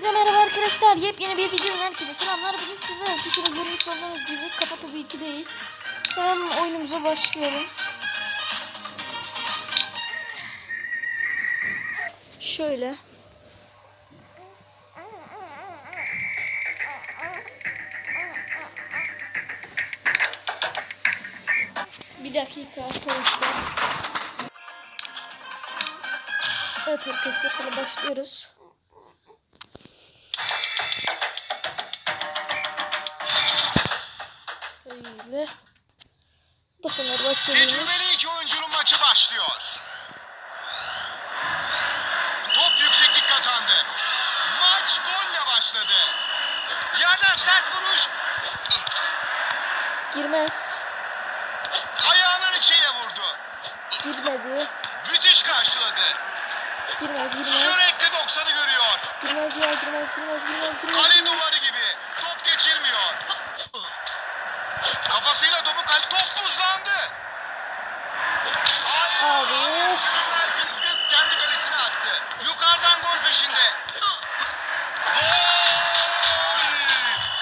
Hepinize merhaba arkadaşlar. Yepyeni bir videodan herkese selamlar. Bugün sizlerle bir kere görmüş olduğunuz gibi Kafa Topu 2'deyiz. Hemen oyunumuza başlayalım. Şöyle. Bir dakika arkadaşlar. Evet arkadaşlar başlıyoruz. Öyle. Da Fenerbahçeliymiş. Tecrübeli iki oyuncunun maçı başlıyor. Top yükseklik kazandı. Maç golle başladı. Yerden sert vuruş. Girmez. Ayağının içiyle vurdu. Girmedi. Müthiş karşıladı. Girmez girmez. Sürekli 90'ı görüyor. Girmez ya girmez girmez girmez girmez. Kale duvarı gibi. Top geçirmiyor. Kafasıyla topu kaç top buzlandı. Abi. Tribünler kızgın kendi kalesine attı. Yukarıdan gol peşinde. Gol!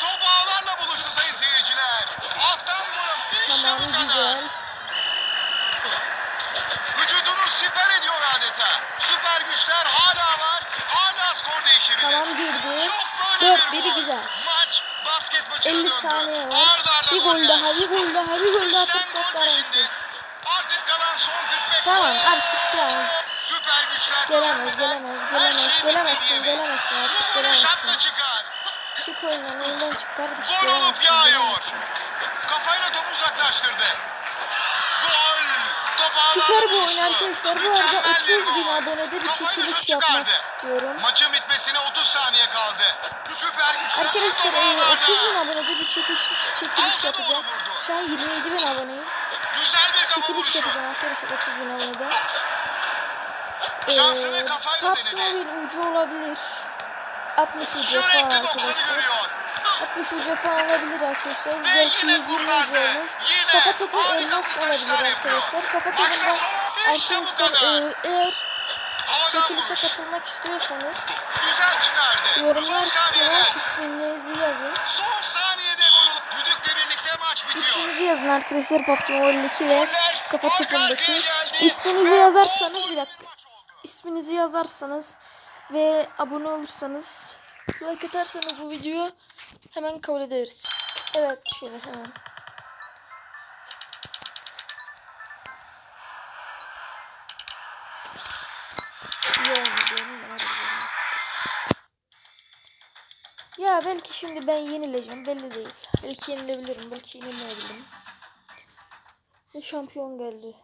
Top ağlarla buluştu sayın seyirciler. Alttan gol. İşte Tamam bu kadar. güzel. Vücudunu siper ediyor adeta. Süper güçler hala var. Hala skor değişebilir. Tamam girdi. Yok bir biri güzel. Maç basket maçına 50 döndü. saniye var. Bir gol daha bir gol daha bir gol daha gol garanti. Artık kalan son 45 Tamam artık ya. Süper güçler. Gelemez gelemez gelemez şey gelemezsin bitti gelemezsin artık gelemezsin. Çık oyundan oyundan çık olup gelemezsin gelemezsin. Kafayla topu uzaklaştırdı. Süper bu oyun arkadaşlar. Bu arada Mükemmel 30 bir bin abonede bir çekiliş yapmak istiyorum. Maçın bitmesine 30 saniye kaldı. Süper güçler. Arkadaşlar e, ağlarla. 30 bin abonede bir çekiliş, çekiliş yapacağım. Şu an 27 bin aboneyiz. Güzel bir Çekiliş yapacağım arkadaşlar 30 bin abonede. Şansını kafayla PUBG denedi. Mobile ucu olabilir. 60 ucu falan Sürekli 90'ı arkadaşlar. görüyor. 60 ucu falan olabilir arkadaşlar. Belki yine 120 ucu olur. Kafa topu elmas olabilir arkadaşlar. Kafa Maçta topunda son işte bu arkadaşlar e, eğer çekilişe katılmak istiyorsanız Güzel çıkardı. yorumlar kısmına isminizi yazın. Son saniyede gol olup düdükle birlikte maç bitiyor. İsminizi yazın arkadaşlar PUBG Mobile 2 ve kafa topundaki. İsminizi yazarsanız bir dakika. İsminizi yazarsanız ve abone olursanız like atarsanız bu videoyu hemen kabul ederiz. Evet şöyle hemen. Ya belki şimdi ben yenileceğim belli değil. Belki yenilebilirim belki yenilmeyebilirim. Ve şampiyon geldi.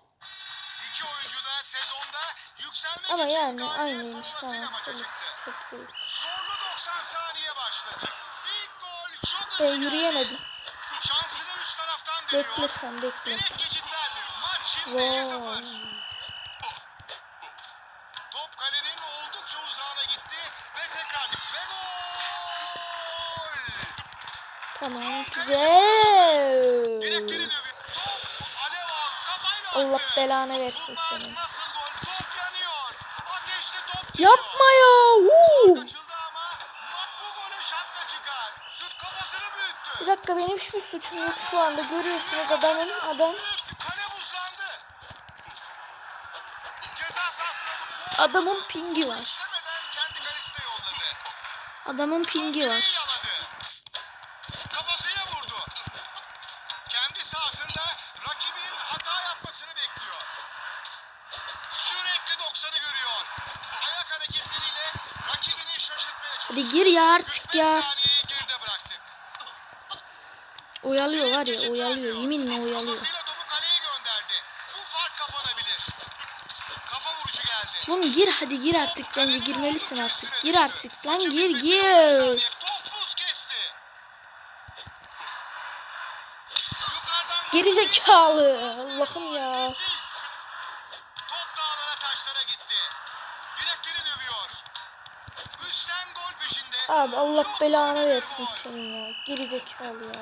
İki oyuncu da sezonda yükselmek Ama için yani aynıymış tamam. Çok, değil. Zorlu 90 saniye başladı. İlk gol çok Ben geldi. yürüyemedim. Şansını üst taraftan deniyor. Bekle sen bekle. Direkt geçit verdi. Maç şimdi Wow. 2-0. Top kalenin oldukça uzağına gitti ve tekrar ve gol. Tamam güzel. Allah belanı versin gidiyor. Yapma ya. Woo. Bir dakika benim hiçbir suçum yok şu anda görüyorsunuz adamın adam adamın pingi var. Adamın pingi var. Yaladı. Kafasıyla vurdu. Kendi sahasında rakibin hata yapmasını bekliyor. Sürekli 90'ı görüyor. Ayak hareketleriyle rakibini şaşırtmaya çalışıyor. Hadi gir ya artık 5 ya. Oyalıyor var ya oyalıyor. Yeminle oyalıyor. Oğlum gir hadi gir artık bence girmelisin artık. Gir artık lan gir gir. Top buz kesti. Yukarıdan Geri zekalı. Allah'ım ya. nefis. Top dağlara taşlara gitti. Direkleri dövüyor. Üstten gol peşinde. Abi Allah belanı versin senin ya. Geri zekalı ya.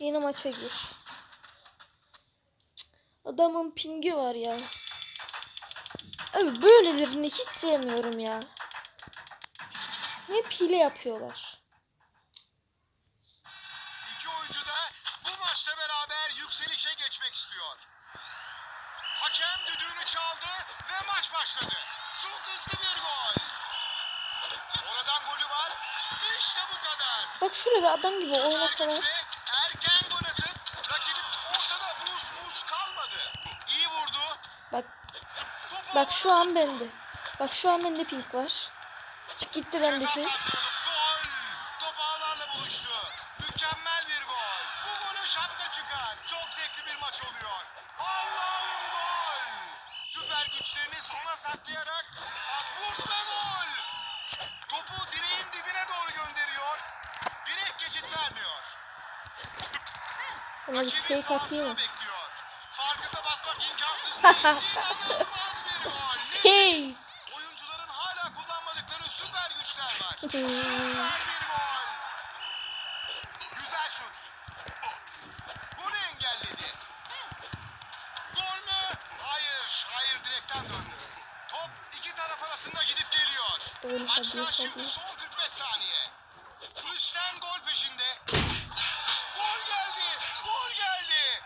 Yeni maça gir. Adamın pingi var ya. Abi böylelerini hiç sevmiyorum ya. Hep hile yapıyorlar. Oradan golü var. İşte bu kadar. Bak şöyle bir adam gibi oynasalar. Erken gol atıp rakibin ortada buz buz kalmadı. İyi vurdu. Bak bak şu an bende. Bak şu an bende pink var. Çık gitti bende Ceza pink. sahasına Gol. Top ağlarla buluştu. Mükemmel bir gol. Bu golü şapka çıkar. Çok zevkli bir maç oluyor. Allah'ım gol. Süper güçlerini sona saklayarak vurdu ve gol. Topu direğin dibine doğru gönderiyor. Direk geçit vermiyor. Ona bir sahasına mı? bekliyor. Farkında batmak imkansız değil. İnanılmaz bir gol. Hey. Nefis. Oyuncuların hala kullanmadıkları süper güçler var. Süper bir gol. Güzel şut. Golü engelledi. Gol mü? Hayır. Hayır direkten döndü. Top iki taraf arasında gidip geliyor. Öyle hadi, şimdi hadi. son 45 saniye. Üstten gol peşinde. Gol geldi. Gol geldi.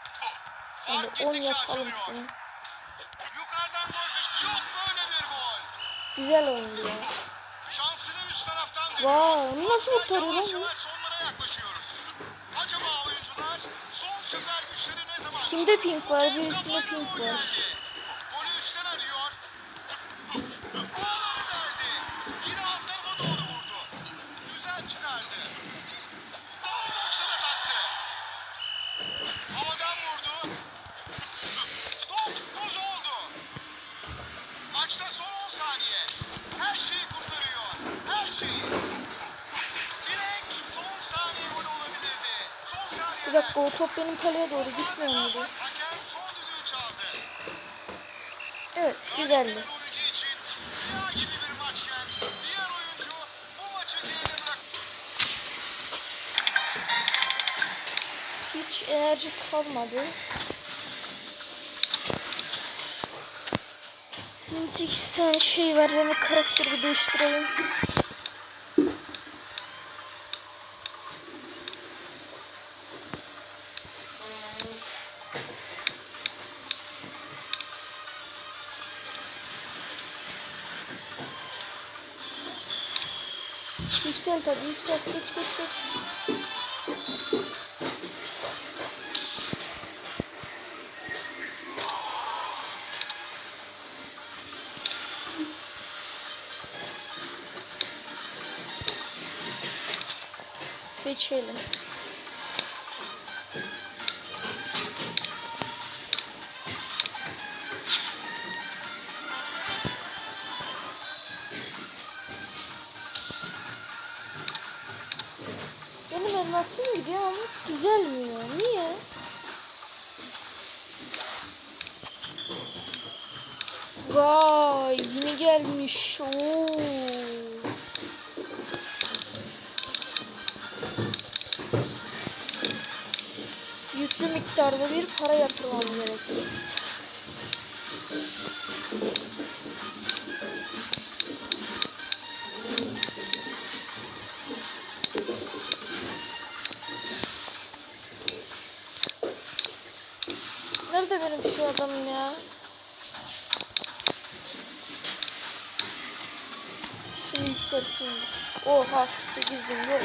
Hadi Fark 10 gittikçe yapalım açılıyor. şunu. Yukarıdan gol peşinde. Yok böyle bir gol. Güzel oyundu ya. Şansını üst taraftan deniyor. Vay, onu nasıl kurtarıyor yavaş lan bu? yavaş sonlara yaklaşıyoruz. Acaba oyuncular son süper güçleri ne zaman? Kimde pink var? Birisinde pink var. geldi. Golü üstten arıyor. Ağları deldi. Yine alt tarafa doğru vurdu. Güzel çıkardı. Tam 90'a taktı. Havadan vurdu. Top buz oldu. Maçta son 10 saniye. Her şeyi kurtarıyor. Her şeyi. Direkt son saniye gol olabilirdi. Son saniye. Bir dakika o top benim kaleye doğru gitmiyor muydu? Evet güzeldi. Hiç enerji kalmadı. 28 tane şey var. Ben karakteri değiştireyim. Yükselt hadi yükselt geç geç geç. Seçelim. Elmasım gidiyor ama düzelmiyor. Niye? Vay yine gelmiş. Oo. Yüklü miktarda bir para yatırmam gerekiyor. Şu adamım ya? Şunu yükselteyim. Oha 8 bin yok.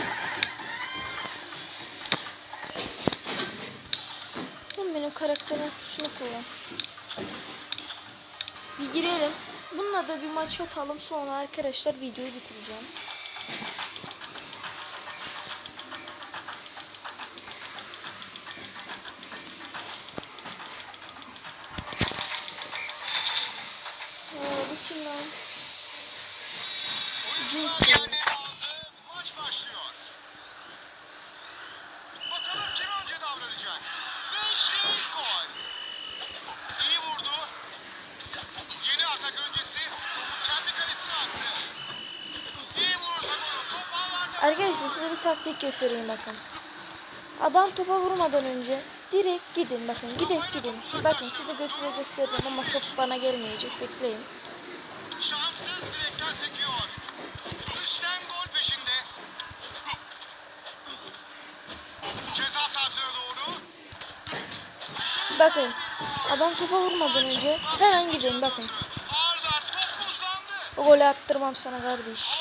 Sen benim karakterime şunu kullan. Bir girelim. Bununla da bir maç atalım. Sonra arkadaşlar videoyu bitireceğim. Aa, bu kim lan? Oyuncular Cinsel. yerlerini aldı. Maç başlıyor. Bakalım kim önce davranacak. Ve işte ilk gol. İyi vurdu. Yeni atak öncesi topu kendi kalesine attı. İyi vurursa gol. Top ağlarda. Arkadaşlar size bir taktik göstereyim bakın. Adam topa vurmadan önce direkt gidin bakın gidin gidin. Bakın size göstere göstereceğim ama top bana gelmeyecek bekleyin. Şanssız direkten sekiyor. Üstten gol peşinde. Ceza sahasına doğru. Bakın. Adam topa vurmadan önce hemen gidin bakın. O golü attırmam sana kardeş.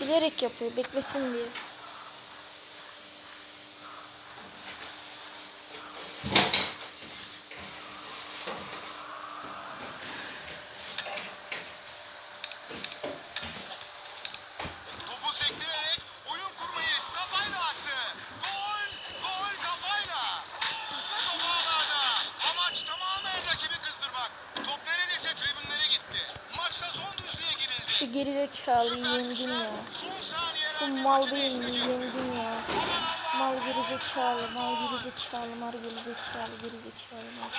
Maçta son düzlüğe girildi. Şu gerizekalıyı yendin ya. Bu mal değil mi? Yendin ya. Mal gerizekalı, mal gerizekalı, mal gerizekalı, gerizekalı, mal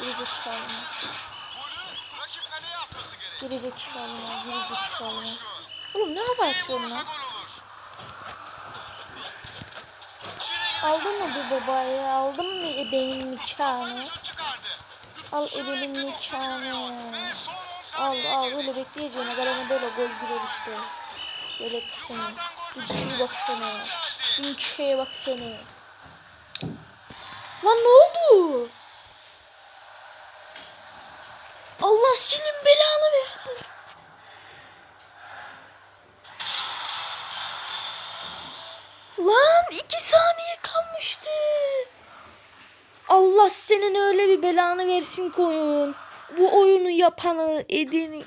gerizekalı, mal gerizekalı, mal gerizekalı, mal. Oğlum ne hava atıyorsun lan? Aldın mı bu babayı? Aldın mı ebenin nikahını? Al ebenin nikahını. sürüyor. Ve son 10 Al al öyle bekleyeceğine kaleme böyle gol girer işte. Böyle seni. Dinkiye bak seni. Dinkiye bak seni. Lan ne oldu? Allah senin belanı versin. Lan iki saniye kalmıştı. Allah senin öyle bir belanı versin koyun. Bu oyunu yapanı edeni.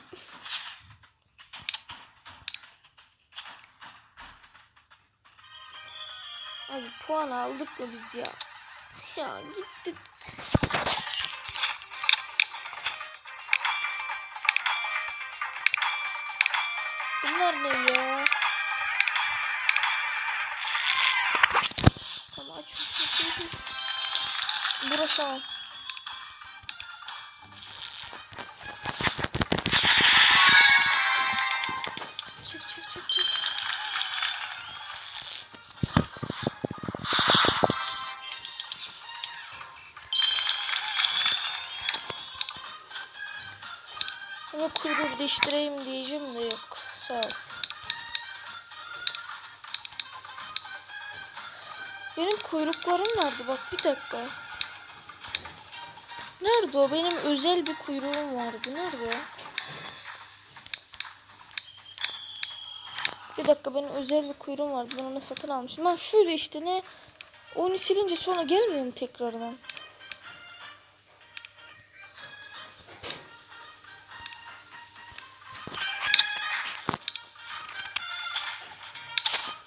Abi puan aldık mı biz ya? Ya gittik. Bunlar ne ya? Tamam aç aç aç aç. Uğraşamam. Değiştireyim diyeceğim de yok. Sağ ol. Benim kuyruklarım nerede? Bak bir dakika. Nerede o? Benim özel bir kuyruğum vardı. Nerede? Bir dakika benim özel bir kuyruğum vardı. Ben onu satın almıştım. Ben şöyle işte ne? Onu silince sonra gelmiyor mu tekrardan?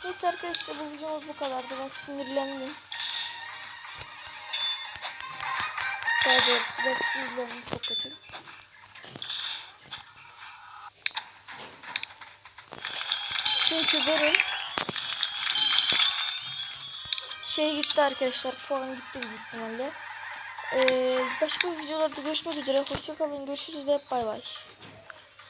Neyse arkadaşlar bu videomuz bu kadardı. Ben sinirlendim. Daha doğrusu ben sinirlendim çok kötü. Çünkü benim şey gitti arkadaşlar. Puan gitti büyük ihtimalle. Ee, başka videolarda görüşmek üzere. Hoşçakalın. Görüşürüz ve bay bay.